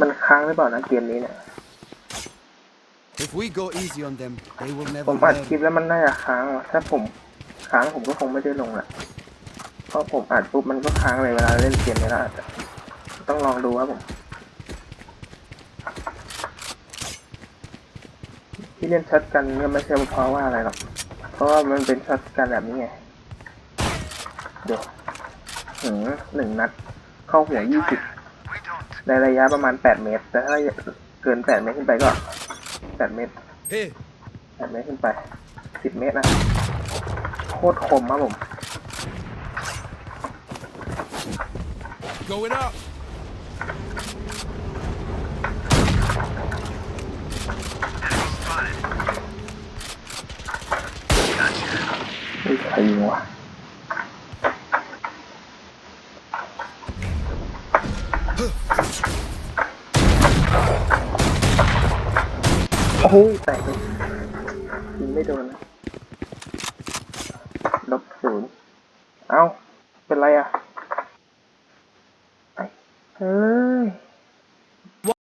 มันค้างหรือเปล่านะเกมนี้เนี่ย If we go easy on them, they will ผ never มอัด learn. คลิปแล้วมันน่าจะค้างว่ะถ้าผมค้างผมก็คงไม่ได้ลงแหละเพราะผมอัดปุ๊บมันก็ค้างเลยเวลาเล่นเกมนี้แล้วอาจจะต้องลองดูครับผมที่เล่นช็อตกันก็ไม่ใช่เพราะว่าอะไรหรอก เพราะว่ามันเป็นช็อตกันแบบนี้ไงเดี๋ยว หืมหนึ่งนัด เข้าหัวยี่สิบ We don't. ในระยะประมาณแปดเมตร แต่ถ้าเกินแปดเมตรขึ้นไปก็แปดเมตร Here, แปดเมตรขึ้นไปสิบเมตรนะ โคตรคมครับผม going up. Enemy spotted. Gotcha. ไม่ใครยิงวะ โอ้โหแตกเลยยิงไม่โดนนะลบศูนย์เอ้า เป็นไรอะ เฮ้ย